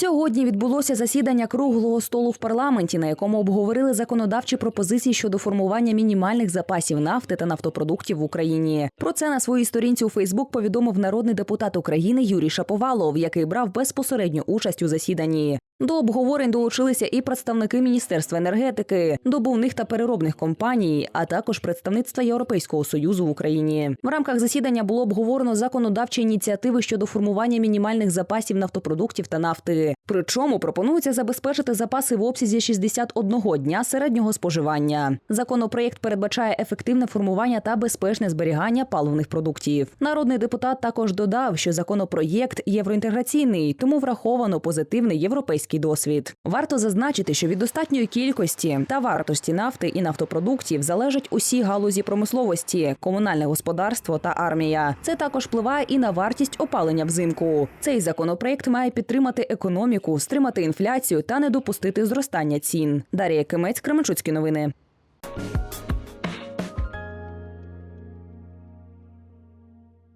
Сьогодні відбулося засідання круглого столу в парламенті, на якому обговорили законодавчі пропозиції щодо формування мінімальних запасів нафти та нафтопродуктів в Україні. Про це на своїй сторінці у Фейсбук повідомив народний депутат України Юрій Шаповалов, який брав безпосередню участь у засіданні. До обговорень долучилися і представники Міністерства енергетики, добувних та переробних компаній, а також представництва Європейського союзу в Україні. В рамках засідання було обговорено законодавчі ініціативи щодо формування мінімальних запасів нафтопродуктів та нафти. Причому пропонується забезпечити запаси в обсязі 61 дня середнього споживання. Законопроєкт передбачає ефективне формування та безпечне зберігання паливних продуктів. Народний депутат також додав, що законопроєкт євроінтеграційний, тому враховано позитивний європейський досвід. Варто зазначити, що від достатньої кількості та вартості нафти і нафтопродуктів залежать усі галузі промисловості, комунальне господарство та армія. Це також впливає і на вартість опалення взимку. Цей законопроект має підтримати економіку, стримати інфляцію та не допустити зростання цін. Дар'я Кимець, Кременчуцькі новини.